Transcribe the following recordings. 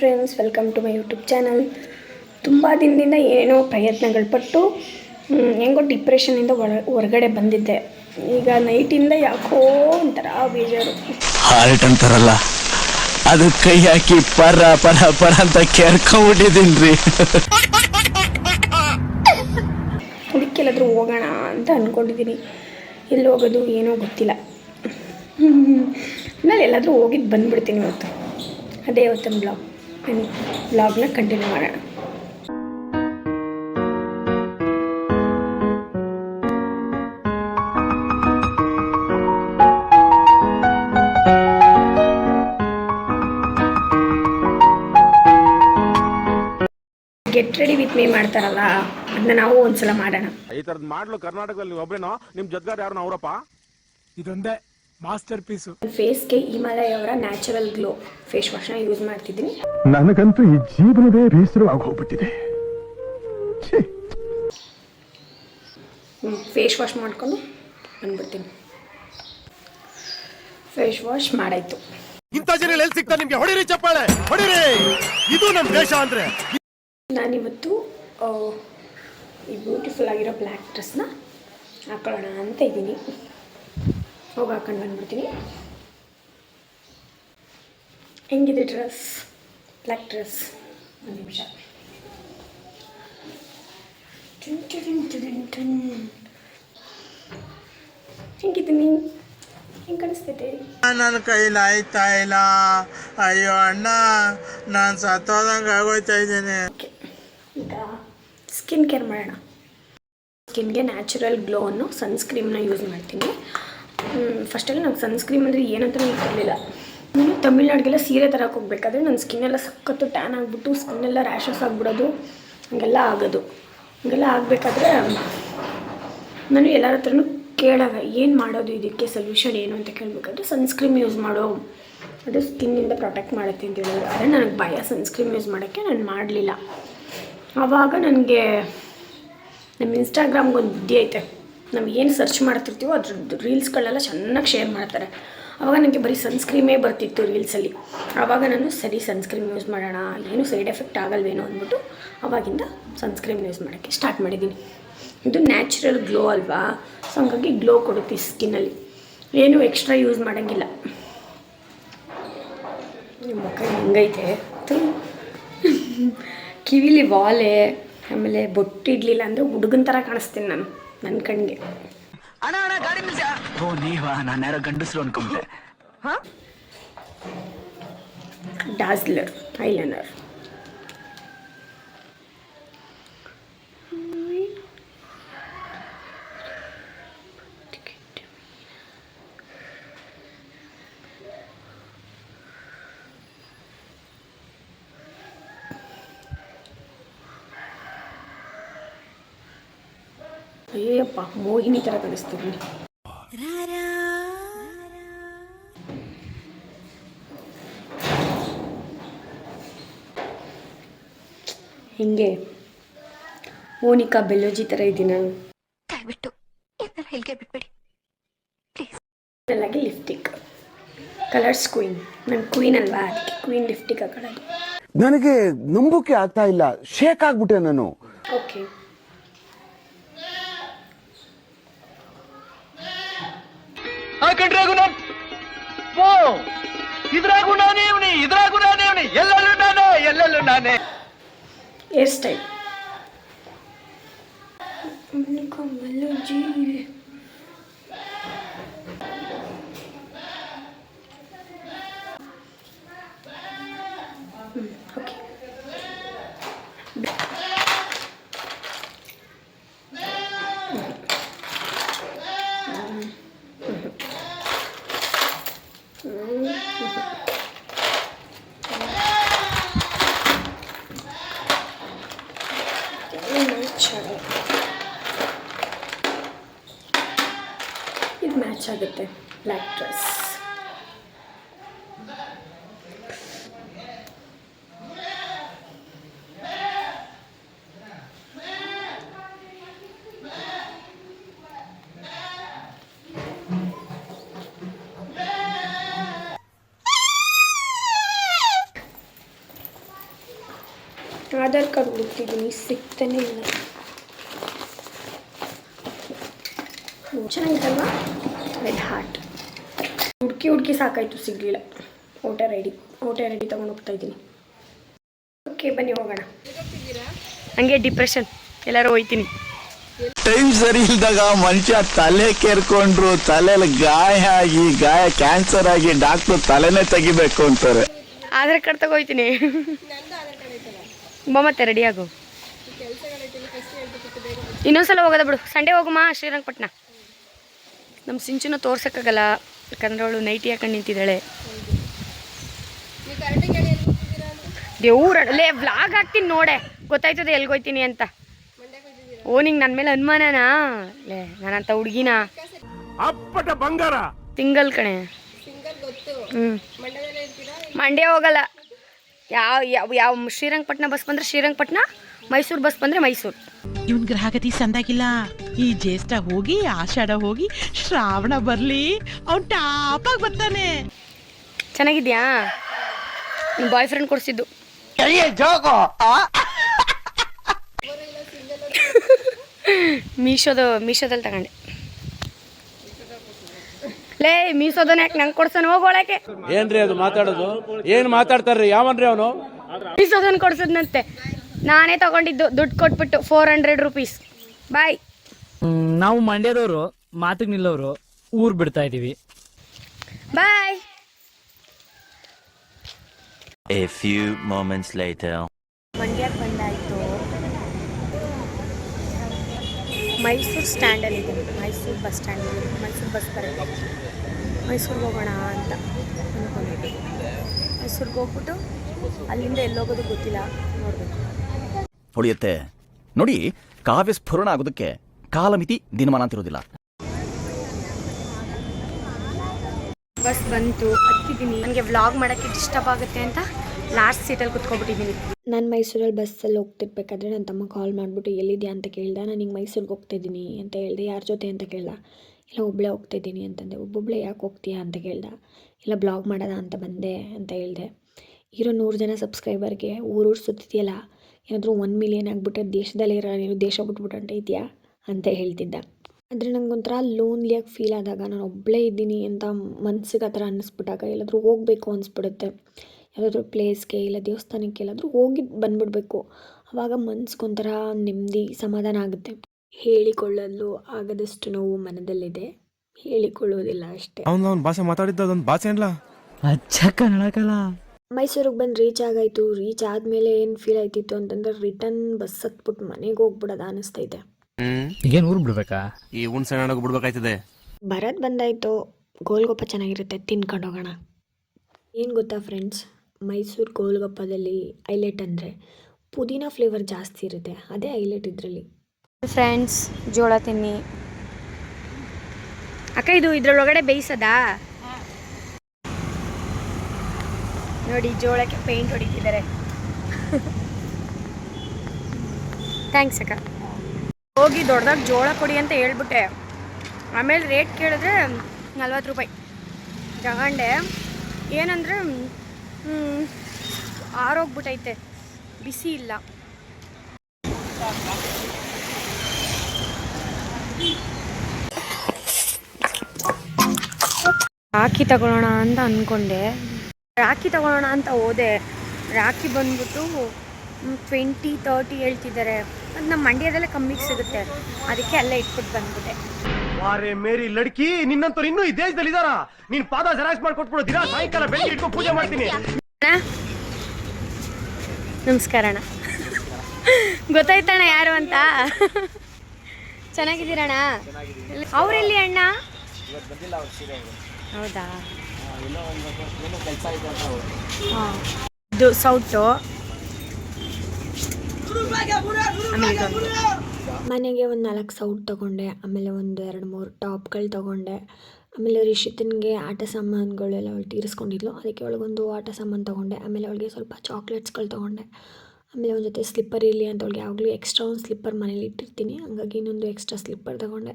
Friends welcome to my YouTube channel ತುಂಬ ದಿನದಿಂದ ಏನೋ ಪ್ರಯತ್ನಗಳು ಪಟ್ಟು ಹೆಂಗೋ ಡಿಪ್ರೆಷನಿಂದ ಒಳ ಹೊರಗಡೆ ಬಂದಿದ್ದೆ. ಈಗ ನೈಟಿಂದ ಯಾಕೋ ಒಂಥರ ಬೇಜಾರು. ಹಾರ್ಟ್ ಅಂತಾರಲ್ಲ ಅದು ಕೈ ಹಾಕಿ ಪರ ಪರ ಪರ ಅಂತ ರೀ ಅದಕ್ಕೆಲ್ಲಾದರೂ ಹೋಗೋಣ ಅಂತ ಅಂದ್ಕೊಂಡಿದ್ದೀನಿ ಎಲ್ಲಿ ಹೋಗೋದು ಏನೋ ಗೊತ್ತಿಲ್ಲ. ಆಮೇಲೆ ಎಲ್ಲಾದರೂ ಹೋಗಿದ್ದು ಬಂದ್ಬಿಡ್ತೀನಿ ಇವತ್ತು. ಅದೇ ಇವತ್ತಿನ ಬ್ಲಾಗ್ ಬ್ಲಾಗ್ನ ಕಂಟಿನ್ಯೂ ಮಾಡೋಣ. ಗೆಟ್ ರೆಡಿ ವಿತ್ ಮೀ ಮಾಡ್ತಾರಲ್ಲ ಅದನ್ನ ನಾವು ಒಂದ್ಸಲ ಮಾಡೋಣ. ಈ ತರದ್ ಮಾಡ್ಲು ಕರ್ನಾಟಕದಲ್ಲಿ ನೀವು ಒಬ್ರೇನೋ ನಿಮ್ ಜೊತೆಗಾರ ಯಾರು ಅವರಪ್ಪ? ಇದೊಂದೇ. ಮಾಸ್ಟರ್ ಪೀಸು ಫೇಸ್ಗೆ ಹಿಮಾಲಯ ಅವರ ನ್ಯಾಚುರಲ್ ಗ್ಲೋ ಫೇಸ್ ವಾಶ್ನ ಯೂಸ್ ಮಾಡ್ತಿದ್ದೀನಿ. ನನಗಂತೂ ಈ ಜೀವನವೇ ಬೇಸರವಾಗಿ ಹೋಗ್ಬಿಟ್ಟಿದೆ ಫೇಸ್ ವಾಶ್ ಮಾಡ್ಕೊಂಡು ಬಂದ್ಬಿಡ್ತೀನಿ. ಫೇಸ್ ವಾಶ್ ಮಾಡಾಯ್ತು. ಇಂಥ ಜನ ಎಲ್ಲಿ ಸಿಗ್ತಾರೆ ನಿಮಗೆ? ಹೊಡಿರಿ ಚಪ್ಪಾಳೆ ಹೊಡಿರಿ. ಇದು ನಮ್ಮ ದೇಶ ಅಂದ್ರೆ. ನಾನಿವತ್ತು ಈ ಬ್ಯೂಟಿಫುಲ್ ಆಗಿರೋ ಬ್ಲ್ಯಾಕ್ ಡ್ರೆಸ್ನ ಹಾಕೊಳ್ಳೋಣ ಅಂತ ಇದ್ದೀನಿ. ಹೋಗಿ ಹಾಕೊಂಡು ಬಂದ್ಬಿಡ್ತೀನಿ. ಹೆಂಗಿದೆ ಡ್ರೆಸ್? Black dress? ಒಂದು ನಿಮಿಷ. ಹೆಂಗಿದ್ದೀನಿ ಹೆಂಗೆ ಕಾಣಿಸ್ತೈತೆ ನನ್ನ ಕೈಲಿ ಆಯ್ತಾ ಇಲ್ಲ? ಅಯ್ಯೋ ಅಣ್ಣ ನಾನು ಸತ್ತೋದಂಗೆ ಆಗೋಯ್ತಾ ಇದ್ದೀನಿ. ಈಗ ಸ್ಕಿನ್ ಕೇರ್ ಮಾಡೋಣ. ಸ್ಕಿನ್ಗೆ ನ್ಯಾಚುರಲ್ ಗ್ಲೋ ಅನ್ನೋ ಸನ್ಸ್ಕ್ರೀಮ್ನ ಯೂಸ್ ಮಾಡ್ತೀನಿ. ಫಸ್ಟಲ್ಲಿ ನಂಗೆ ಸನ್ಸ್ಕ್ರೀಮ್ ಅಂದರೆ ಏನಂತ ನನಗೆ ಗೊತ್ತಿರಲಿಲ್ಲ. ನಾನು ತಮಿಳ್ನಾಡಿಗೆಲ್ಲ ಸೀರೆ ತರಕ್ಕೆ ಹೋಗ್ಬೇಕಾದ್ರೆ ನನ್ನ ಸ್ಕಿನ್ನೆಲ್ಲ ಸಖತ್ತು ಟ್ಯಾನ್ ಆಗಿಬಿಟ್ಟು ಸ್ಕಿನ್ನೆಲ್ಲ ರ್ಯಾಷಸ್ ಆಗಿಬಿಡೋದು, ಹಂಗೆಲ್ಲ ಆಗೋದು. ಹಂಗೆಲ್ಲ ಆಗಬೇಕಾದ್ರೆ ನಾನು ಎಲ್ಲರ ಹತ್ರನು ಕೇಳಾಗ ಏನು ಮಾಡೋದು ಇದಕ್ಕೆ ಸೊಲ್ಯೂಷನ್ ಏನು ಅಂತ ಕೇಳಬೇಕಾದ್ರೆ ಸನ್ಸ್ಕ್ರೀಮ್ ಯೂಸ್ ಮಾಡೋ, ಅದು ಸ್ಕಿನ್ನಿಂದ ಪ್ರೊಟೆಕ್ಟ್ ಮಾಡುತ್ತೆ ಅಂತ ಹೇಳಿದ್ರು ಆದರೆ ನನಗೆ ಭಯ ಸನ್ಸ್ಕ್ರೀಮ್ ಯೂಸ್ ಮಾಡೋಕ್ಕೆ ನಾನು ಮಾಡಲಿಲ್ಲ. ಆವಾಗ ನನಗೆ ನಮ್ಮ ಇನ್ಸ್ಟಾಗ್ರಾಮ್ಗೆ ಒಂದು ಬುದ್ಧಿ ಐತೆ. ನಾವು ಏನು ಸರ್ಚ್ ಮಾಡ್ತಿರ್ತೀವೋ ಅದ್ರ ರೀಲ್ಸ್ಗಳೆಲ್ಲ ಚೆನ್ನಾಗಿ ಶೇರ್ ಮಾಡ್ತಾರೆ. ಆವಾಗ ನನಗೆ ಬರೀ ಸನ್ಸ್ಕ್ರೀಮೇ ಬರ್ತಿತ್ತು ರೀಲ್ಸಲ್ಲಿ ಆವಾಗ ನಾನು ಸರಿ ಸನ್ಸ್ಕ್ರೀಮ್ ಯೂಸ್ ಮಾಡೋಣ, ಏನು ಸೈಡ್ ಎಫೆಕ್ಟ್ ಆಗಲ್ವೇನೋ ಅಂದ್ಬಿಟ್ಟು ಆವಾಗಿಂದ ಸನ್ಸ್ಕ್ರೀಮ್ ಯೂಸ್ ಮಾಡೋಕ್ಕೆ ಸ್ಟಾರ್ಟ್ ಮಾಡಿದ್ದೀನಿ. ಇದು ನ್ಯಾಚುರಲ್ ಗ್ಲೋ ಅಲ್ವಾ? ಸೊ ಹಂಗಾಗಿ ಗ್ಲೋ ಕೊಡುತ್ತೆ ಸ್ಕಿನ್ನಲ್ಲಿ ಏನು ಎಕ್ಸ್ಟ್ರಾ ಯೂಸ್ ಮಾಡೋಂಗಿಲ್ಲ. ನಿಮ್ಮ ಮುಖ ಹೆಂಗೈತೆ. ಕಿವಿಲಿ ವಾಲೆ ಆಮೇಲೆ ಬೊಟ್ಟಿಡ್ಲಿಲ್ಲ ಅಂದರೆ ಹುಡುಗನ ಥರ ಕಾಣಿಸ್ತೀನಿ ನಾನು. ನನ್ನ ಕಣ್ಣಿಗೆ ಅಣ್ಣ ಅಣ್ಣ ಗಾಡಿ ನಿಲ್ಸ. ಓ ನೀವಾ? ನಾನು ಯಾರೋ ಗಂಡಸ್ರು ಅನ್ಕೊಂಡೆ ಡಾಸ್ಲರ್ ಐಲೈನರ್ ಅಯ್ಯಪ್ಪ ಮೋಹಿನಿ ಥರ ಕಾಣಿಸ್ತೀನಿ ಹಿಂಗೆ ಮೋನಿಕಾ ಬೆಲ್ಲೋಜಿ ಥರ ಇದ್ದೀನಿ ನಾನು. ದಯವಿಟ್ಟು ಹೆಲ್ಗೆ ಬಿಟ್ಬಿಡಿ. ಪ್ಲೀಸ್ ಲಿಫ್ಟಿಕ್ ಕಲರ್ಸ್ ಕ್ವೀನ್ ನಾನು ಕ್ವೀನ್ ಅಲ್ವಾ? ಅದಕ್ಕೆ ಕ್ವೀನ್ ಲಿಫ್ಟಿಕ್ ಹಾಕೊಳ್ಳೋದು. ನನಗೆ ನಂಬುಕೆ ಆಗ್ತಾ ಇಲ್ಲ. ಶೇಕ್ ಆಗ್ಬಿಟ್ಟೆ ನಾನು. ಓಕೆ ಹಾಕಂಡ್ರಾಗು ನಾನು ಓ ಇದ್ರಾಗು ನಾನೇ ಇವನಿ ಇದ್ರಾಗು ನಾನೇ ಇವನಿ ಎಲ್ಲೆಲ್ಲೂ ನಾನೇ ಎಲ್ಲೆಲ್ಲೂ ನಾನೇ hair style Monica Bellucci okay ಇದು ಮ್ಯಾಚ್ ಆಗುತ್ತೆ ಬ್ಲ್ಯಾಕ್ ಡ್ರೆಸ್ ಆಧಾರ್ ಕಾರ್ಡ್ ಹುಡುಕ್ತಿದ್ದೀನಿ ಸಿಗ್ತಾನೆ ಇಲ್ಲ. ಚೆನ್ನಾಗಿತ್ತಲ್ವಾ ರೆಡ್ ಹಾರ್ಟ್ ಹುಡುಕಿ ಹುಡುಕಿ ಸಾಕಾಯಿತು ಸಿಗಲಿಲ್ಲ. Voter I D voter I D ತೊಗೊಂಡು ಹೋಗ್ತಾ ಇದ್ದೀನಿ. ಓಕೆ ಬನ್ನಿ ಹೋಗೋಣ. ಹಂಗೆ ಡಿಪ್ರೆಷನ್ ಎಲ್ಲರೂ ಹೋಯ್ತೀನಿ. ಟೈಮ್ ಸರಿ ಇಲ್ದಾಗ ಮನುಷ್ಯ ತಲೆ ಕೇರ್ಕೊಂಡ್ರು ತಲೆಯಲ್ಲಿ ಗಾಯ ಆಗಿ ಗಾಯ ಕ್ಯಾನ್ಸರ್ ಆಗಿ ಡಾಕ್ಟರ್ ತಲೆನೇ ತೆಗಿಬೇಕು ಅಂತಾರೆ. ಆಧಾರ್ ಕಾರ್ಡ್ ತಗೋಯ್ತೀನಿ ಬಾ ಮತ್ತೆ ರೆಡಿ ಆಗು. ಇನ್ನೊಂದ್ಸಲ ಹೋಗೋದ ಬಿಡು. ಸಂಡೇ ಹೋಗುಮಾ ಶ್ರೀರಂಗಪಟ್ಟಣ ನಮ್ಮ ಸಿಂಚುನ ತೋರ್ಸೋಕ್ಕಾಗಲ್ಲ. ಯಾಕಂದ್ರೆ ಅವಳು ನೈಟಿ ಹಾಕೊಂಡು ನಿಂತಿದ್ದಾಳೆ? ದೇವ್ರ ಲೇ ವ್ಲಾಗ್ ಹಾಕ್ತೀನಿ ನೋಡೆ. ಗೊತ್ತಾಯ್ತದೆ ಎಲ್ಗೋಯ್ತೀನಿ ಅಂತ. ಓ ನಿಂಗೆ ನನ್ನ ಮೇಲೆ ಅನುಮಾನನಾ? ಲೇ ನಾನಂತ ಹುಡುಗಿನ? ಅಪ್ಪಟ ಬಂಗಾರ. ತಿಂಗಲ್ ಕಣೆ. ಹ್ಞೂ ಮಂಡ್ಯ ಹೋಗಲ್ಲ. ಯಾವ ಯಾವ ಯಾವ ಶ್ರೀರಂಗಪಟ್ಟಣ ಬಸ್ ಬಂದರೆ ಶ್ರೀರಂಗಪಟ್ಟಣ ಮೈಸೂರು ಬಸ್ ಬಂದರೆ ಮೈಸೂರು. ಇವನ್ ಗ್ರಹಗತಿ ಸಂದಾಗಿಲ್ಲ ಈ ಜ್ಯೇಷ್ಠ ಹೋಗಿ ಆಷಾಢ ಹೋಗಿ ಶ್ರಾವಣ ಬರ್ಲಿ ಅವ್ನ್ ಆಗಿ ಬರ್ತಾನೆ. ಚೆನ್ನಾಗಿದ್ಯಾ? Boy friend ಕೊಡ್ಸಿದ್ದು. ಮೀಶೋದು ಮೀಶೋದಲ್ಲಿ ತಗೊಂಡೆ. ಲೇ ಮೀಸೋದನ್ನ ಯಾಕೆ ನಂಗೆ ಕೊಡ್ಸೋನು? ಹೋಗೋಳಕ್ಕೆ ಏನ್ರಿ ಅದು ಮಾತಾಡೋದು? ಏನ್ ಮಾತಾಡ್ತಾರ್ರಿ? ಯಾವನ್ರಿ ಅವನು? ಮೀಸೋದನ್ನ ಕೊಡ್ಸದ್ನಂತೆ. ನಾನೇ ತಗೊಂಡಿದ್ದು ದುಡ್ಡು ಕೊಟ್ಬಿಟ್ಟು ಫೋರ್ ಹಂಡ್ರೆಡ್ ರುಪೀಸ್ ಬಾಯ್ ನಾವು ಮಂಡ್ಯದವರು ಮಾತಿಗೆ ನಿಲ್ಲೋರು ಊರ್ ಬಿಡ್ತಾ ಇದೀವಿ. ಬಾಯ್ A few moments later. ಮಂಡ್ಯಕ್ಕೆ ಬಂದಾಯಿತು. ಮೈಸೂರು ಸ್ಟ್ಯಾಂಡಲ್ಲಿದೆ ಮೈಸೂರು ಬಸ್ ಸ್ಟ್ಯಾಂಡಲ್ಲಿ ಮೈಸೂರು ಬಸ್ ಬರುತ್ತೆ. ಮೈಸೂರಿಗೆ ಹೋಗೋಣ ಅಂತ ಅಂದ್ಕೊಂಡಿದ್ದೆ ಮೈಸೂರಿಗೆ ಹೋಗ್ಬಿಟ್ಟು ಅಲ್ಲಿಂದ ಎಲ್ಲೋಗೋದು ಗೊತ್ತಿಲ್ಲ. ನೋಡಬೇಕು. ಹೊಳೆಯುತ್ತೆ. ನೋಡಿ ಕಾವ್ಯ ಸ್ಫುರಣ ಆಗೋದಕ್ಕೆ ಕಾಲಮಿತಿ ದಿನಮಾನ ಅಂತಿರೋದಿಲ್ಲ ಬಸ್ ಬಂತು ಹತ್ತಿದ್ದೀನಿ. ನನಗೆ ವ್ಲಾಗ್ ಮಾಡೋಕ್ಕೆ ಡಿಸ್ಟರ್ಬ್ ಆಗುತ್ತೆ ಅಂತ ಲಾಸ್ಟ್ ಸೀಟಲ್ಲಿ ಕುತ್ಕೊಬಿಟ್ಟಿದ್ದೀನಿ. ನಾನು ಮೈಸೂರಲ್ಲಿ ಬಸ್ಸಲ್ಲಿ ಹೋಗ್ತಿರ್ಬೇಕಾದ್ರೆ ನನ್ನ ತಮ್ಮ ಕಾಲ್ ಮಾಡಿಬಿಟ್ಟು ಎಲ್ಲಿದ್ಯಾ ಅಂತ ಕೇಳ್ದೆ. ನಾನು ಹಿಂಗೆ ಮೈಸೂರಿಗೆ ಹೋಗ್ತಿದ್ದೀನಿ ಅಂತ ಹೇಳಿದೆ. ಯಾರ ಜೊತೆ ಅಂತ ಕೇಳ್ದೆ. ಇಲ್ಲ ಒಬ್ಬಳೇ ಹೋಗ್ತಿದ್ದೀನಿ ಅಂತಂದೆ. ಒಬ್ಬೊಬ್ಬಳೇ ಯಾಕೆ ಹೋಗ್ತೀಯಾ ಅಂತ ಕೇಳ್ದ. ಇಲ್ಲ ಬ್ಲಾಗ್ ಮಾಡೋದ ಅಂತ ಬಂದೆ ಅಂತ ಹೇಳಿದೆ. ಇರೋ ನೂರು ಜನ ಸಬ್ಸ್ಕ್ರೈಬರ್ಗೆ ಊರೂರು ಸುತ್ತಿದೆಯಲ್ಲ ಏನಾದರೂ ಒನ್ ಮಿಲಿಯನ್ ಆಗಿಬಿಟ್ಟೆ ದೇಶದಲ್ಲಿ ಇರೋ ನೀನು ದೇಶ ಬಿಟ್ಬಿಟ್ಟು ಇದೆಯಾ? ಅಂತ ಹೇಳ್ತಿದ್ದ. ಆದರೆ ನನಗೊಂಥರ ಲೋನ್ಲಿಯಾಗಿ ಫೀಲ್ ಆದಾಗ ನಾನು ಒಬ್ಬಳೇ ಇದ್ದೀನಿ ಅಂತ ಮನಸ್ಸಿಗೆ ಆ ಥರ ಅನ್ನಿಸ್ಬಿಟ್ಟಾಗ ಎಲ್ಲಾದರೂ ಹೋಗಬೇಕು ಅನಿಸ್ಬಿಡುತ್ತೆ. ಯಾವುದಾದ್ರೂ ಪ್ಲೇಸ್ಗೆ ಇಲ್ಲ ದೇವಸ್ಥಾನಕ್ಕೆ ಎಲ್ಲಾದರೂ ಹೋಗಿ ಬಂದ್ಬಿಡ್ಬೇಕು. ಆವಾಗ ಮನ್ಸಿಗೊಂಥರ ನೆಮ್ಮದಿ ಸಮಾಧಾನ ಆಗುತ್ತೆ. ಹೇಳಿಕೊಳ್ಳಲು ಆಗದಷ್ಟು ನೋವು ಮನದಲ್ಲಿದೆ. ಹೇಳಿಕೊಳ್ಳೋದಿಲ್ಲ ಅಷ್ಟೇ. ಅವನು ಅವ್ನ ಭಾಷೆ ಮಾತಾಡಿದ್ದ ಅದೊಂದು ಭಾಷೆ ಅಲ್ಲ ಅಚ್ಚ ಕನ್ನಡಕಲ್ಲ ಮೈಸೂರಿಗೆ ಬಂದು ರೀಚ್ ಆಗಾಯಿತು. ರೀಚ್ ಆದಮೇಲೆ ಏನು ಫೀಲ್ ಆಯ್ತಿತ್ತು ಅಂತಂದ್ರೆ ರಿಟರ್ನ್ ಬಸ್ ಹತ್ಬಿಟ್ಟು ಮನೆಗೆ ಹೋಗ್ಬಿಡೋದು ಅನಿಸ್ತೈತೆ. ಈಗೇನು ಊರು ಬಿಡ್ಬೇಕಾ? ಈ ಹುಣ್ಸೆ ಹಣ್ಣು ಬಿಡ್ಬೇಕಾಯ್ತದೆ. ಬರೋದು ಬಂದಾಯಿತು. ಗೋಲ್ಗಪ್ಪ ಚೆನ್ನಾಗಿರುತ್ತೆ. ತಿನ್ಕೊಂಡು ಹೋಗೋಣ. ಏನು ಗೊತ್ತಾ ಫ್ರೆಂಡ್ಸ್ ಮೈಸೂರು ಗೋಲ್ಗಪ್ಪದಲ್ಲಿ ಐಲೈಟ್ ಅಂದರೆ ಪುದೀನ ಫ್ಲೇವರ್ ಜಾಸ್ತಿ ಇರುತ್ತೆ. ಅದೇ ಐಲೆಟ್ ಇದರಲ್ಲಿ. ಫ್ರೆಂಡ್ಸ್ ಜೋಳ ತಿನ್ನಿ. ಅಕ್ಕ ಇದು ಇದ್ರೊಳಗಡೆ ಬೇಯಿಸದಾ? ನೋಡಿ ಜೋಳಕ್ಕೆ ಪೇಂಟ್ ಹೊಡಿತಿದ್ದಾರೆ. ಥ್ಯಾಂಕ್ಸ್ ಅಕ್ಕ. ಹೋಗಿ ದೊಡ್ಡದಾಗಿ ಜೋಳ ಕೊಡಿ ಅಂತ ಹೇಳ್ಬಿಟ್ಟೆ. ಆಮೇಲೆ ರೇಟ್ ಕೇಳಿದ್ರೆ ನಲ್ವತ್ತು ರೂಪಾಯಿ. ತಗೊಂಡೆ. ಏನಂದರೆ ಆರೋಗ್ಬಿಟ್ಟೈತೆ ಬಿಸಿ ಇಲ್ಲ. ಹಾಕಿ ತಗೊಳ್ಳೋಣ ಅಂತ ಅಂದ್ಕೊಂಡೆ ರಾಖಿ ತಗೊಳ್ಳೋಣ ಅಂತ ಹೋದೆ. ರಾಖಿ ಬಂದ್ಬಿಟ್ಟು ಟ್ವೆಂಟಿ ತರ್ಟಿ ಹೇಳ್ತಿದ್ದಾರೆ. ಅದು ನಮ್ಮ ಮಂಡ್ಯದಲ್ಲೇ ಕಮ್ಮಿಗೆ ಸಿಗುತ್ತೆ. ಅದಕ್ಕೆ ಅಲ್ಲೇ ಇಟ್ಬಿಟ್ಟು ಬಂದ್ಬಿಟ್ಟೆ. ವಾರೆ ಮೇರಿ ಲಡ್ಕಿ ನಿನ್ನಂತ ಇನ್ನೂ ಈ ದೇಶದಲ್ಲಿ ಇದಾರ ನೀನ್ ಪಾದ ಜೆರಾಕ್ಸ್ ಮಾಡ್ಕೊಟ್ಬಿಡು ದಿನ ಸಾಯಂಕಾಲ ಬೆಳಿಗ್ಗೆ ಇಟ್ಕೊಂಡು ಪೂಜೆ ಮಾಡ್ತೀನಿ. ನಮಸ್ಕಾರ. ಅಣ್ಣ. ಗೊತ್ತಾಯ್ತಣ್ಣ ಯಾರು ಅಂತ? ಚೆನ್ನಾಗಿದ್ದೀರಣ್ಣ ಅವರೆಲ್ಲಿ ಅಣ್ಣ? ಹೌದಾ. ಇದು ಸೌಟು. ಮನೆಗೆ ಒಂದು ನಾಲ್ಕು ಸೌಟ್ ತೊಗೊಂಡೆ, ಆಮೇಲೆ ಒಂದು ಎರಡು ಮೂರು ಟಾಪ್ಗಳು ತೊಗೊಂಡೆ. ಆಮೇಲೆ ರಿಷಿತನಿಗೆ ಆಟ ಸಾಮಾನುಗಳೆಲ್ಲ ಅವಳು ತೀರಿಸ್ಕೊಂಡಿದ್ಲು. ಅದಕ್ಕೆ ಒಳಗೊಂದು ಆಟ ಸಾಮಾನು ತೊಗೊಂಡೆ. ಆಮೇಲೆ ಅವಳಿಗೆ ಸ್ವಲ್ಪ ಚಾಕ್ಲೇಟ್ಸ್ಗಳು ತೊಗೊಂಡೆ. ಆಮೇಲೆ ಒಂದು ಜೊತೆ ಸ್ಲಿಪ್ಪರ್ ಇರಲಿ ಅಂತ ಅವಳಿಗೆ ಯಾವಾಗಲೂ ಎಕ್ಸ್ಟ್ರಾ ಒಂದು ಸ್ಲಿಪ್ಪರ್ ಮನೇಲಿ ಇಟ್ಟಿರ್ತೀನಿ. ಹಂಗಾಗಿ ಇನ್ನೊಂದು ಎಕ್ಸ್ಟ್ರಾ ಸ್ಲಿಪ್ಪರ್ ತೊಗೊಂಡೆ.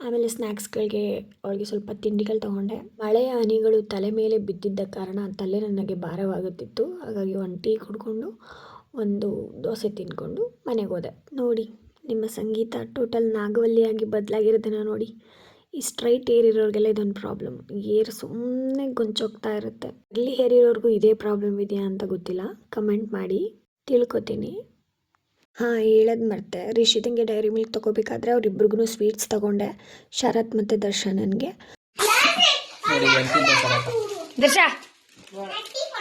ಆಮೇಲೆ ಸ್ನ್ಯಾಕ್ಸ್ಗಳಿಗೆ ಅವಳಿಗೆ ಸ್ವಲ್ಪ ತಿಂಡಿಗಳು ತೊಗೊಂಡೆ. ಮಳೆಯ ಹನಿಗಳು ತಲೆ ಮೇಲೆ ಬಿದ್ದಿದ್ದ ಕಾರಣ ತಲೆ ನನಗೆ ಭಾರವಾಗುತ್ತಿತ್ತು. ಹಾಗಾಗಿ ಒಂದು ಟೀ ಕುಡ್ಕೊಂಡು, ಒಂದು ದೋಸೆ ತಿನ್ಕೊಂಡು ಮನೆಗೆ ಹೋದೆ. ನೋಡಿ, ನಿಮ್ಮ ಸಂಗೀತ ಟೋಟಲ್ ನಾಗವಲ್ಲಿಯಾಗಿ ಬದಲಾಗಿರೋದನ್ನು ನೋಡಿ. ಈ ಸ್ಟ್ರೈಟ್ ಏರ್ ಇರೋರಿಗೆಲ್ಲ ಇದೊಂದು ಪ್ರಾಬ್ಲಮ್. ಏರ್ ಸುಮ್ಮನೆ ಗೊಂಚೋಗ್ತಾ ಇರುತ್ತೆ. ಇಲ್ಲಿ ಹೇರ್ ಇರೋರಿಗೂ ಇದೇ ಪ್ರಾಬ್ಲಮ್ ಇದೆಯಾ ಅಂತ ಗೊತ್ತಿಲ್ಲ. ಕಮೆಂಟ್ ಮಾಡಿ ತಿಳ್ಕೊತೀನಿ. ಹಾಂ ಹೇಳೋದು ಮರ್ತೆ ರಿಷಿದಂಗೆ ಡೈರಿ ಮಿಲ್ಕ್ ತಗೋಬೇಕಾದ್ರೆ ಅವ್ರಿಬ್ರಿಗೂ ಸ್ವೀಟ್ಸ್ ತಗೊಂಡೆ. ಶರತ್ ಮತ್ತೆ ದರ್ಶನನ್ಗೆ ದರ್ಶ!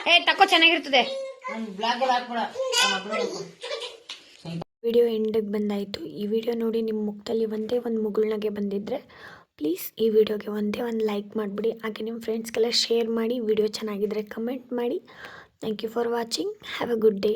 ಏ ತಕೋ ಚೆನ್ನಾಗಿರ್ತದೆ. ವಿಡಿಯೋ ಎಂಡಿಗೆ ಬಂದಾಯಿತು. ಈ ವಿಡಿಯೋ ನೋಡಿ ನಿಮ್ಮ ಮುಖದಲ್ಲಿ ಒಂದೇ ಒಂದು ಮುಗುಳ್ನಾಗೆ ಬಂದಿದ್ದರೆ ಪ್ಲೀಸ್ ಈ ವಿಡಿಯೋಗೆ ಒಂದೇ ಒಂದು ಲೈಕ್ ಮಾಡಿಬಿಡಿ. ಹಾಗೆ ನಿಮ್ಮ ಫ್ರೆಂಡ್ಸ್ಗೆಲ್ಲ ಶೇರ್ ಮಾಡಿ ವಿಡಿಯೋ ಚೆನ್ನಾಗಿದ್ರೆ ಕಮೆಂಟ್ ಮಾಡಿ. Thank you for watching have a good day